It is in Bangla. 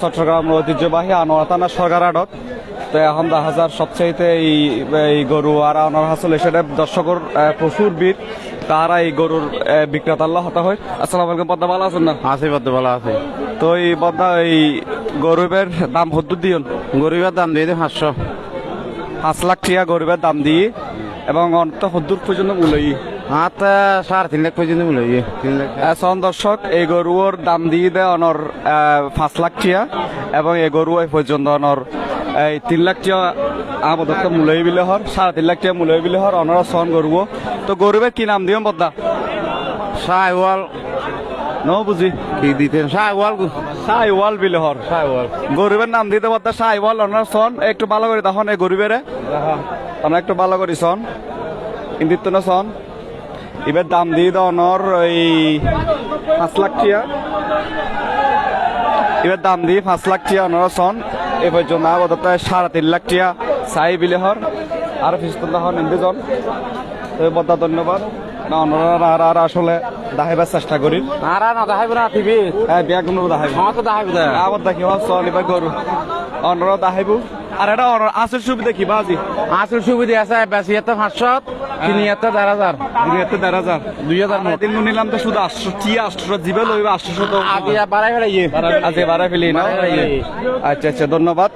চট্টগ্রাম ঐতিহ্যবাহী আনোয়ার থানার সরকার আড়ত তো এখন দেখা যার সবচাইতে এই এই গরু আর আনোয়ার হাসল সেটা দর্শকর প্রচুর বীর তারা এই গরুর আহ, বিক্রেতা হতা হয়। আসসালাম আলাইকুম পদ্মা ভালো আছেন না? আছে বদ্ধ ভালো আছে। তো এই পদ্মা এই গরিবের দাম হদ্দুর দিয়ন? গরিবের দাম দিয়ে পাঁচশো। পাঁচ লাখ টিয়া গরিবের দাম দিয়ে। এবং অন্ত হদ্দুর পর্যন্ত মূলই হাত সাড়ে তিন লাখ পর্যন্ত মূল্য তিন লাখ এখন দর্শক এই গরুর দাম দিয়ে দেয় অনর পাঁচ লাখ টিয়া এবং এই গরু এই পর্যন্ত অনর এই তিন লাখ টিয়া আপাতত মূলই বিলে হর সাড়ে তিন লাখ টিয়া মূলই বিলে হর অনর সন গরুও। তো গরুবের কি নাম দিও বদ্দা সাইওয়াল। ন বুঝি? কি দিতেন? সাইওয়াল সাইওয়াল বিলে হর। সাইওয়াল। গরিবের নাম দিতে বদ্দা সাইওয়াল অনর সন একটু ভালো করে তখন এই গরিবের। অনেক একটু ভালো করি সন না সন এবার দাম দিয়ে দাও অনর এই পাঁচ লাখ টিয়া। এবার দাম দিয়ে পাঁচ লাখ টিয়া অনর সন এ পর্যন্ত আপাতত সাড়ে তিন লাখ টিয়া চাই বিলে হর। আর ফিস্তুল্লাহ হন ইন্দিজন তো বদ্দা ধন্যবাদ। না অনরা আর আর আসলে দাহাইবার চেষ্টা করি। আর না দেখাইব না টিভি হ্যাঁ বিয়া কোনো দাহাইব আমার তো দেখাইব দে আবার দেখি হল এবার গরু। অনরা দাহাইব আর এটা আসল সুবিধা কি বাজি। আসল সুবিধা আছে বেশি এত পাঁচশো তিনি হাজার দেড় হাজার। দুই হাজার দেড় হাজার। দুই হাজার তিন নিলাম তো শুধু আটশো কি আটশো জিবে লইবে আটশো শত। আগে বাড়াই ফেলাই আজকে বাড়াই ফেলি না? আচ্ছা আচ্ছা ধন্যবাদ।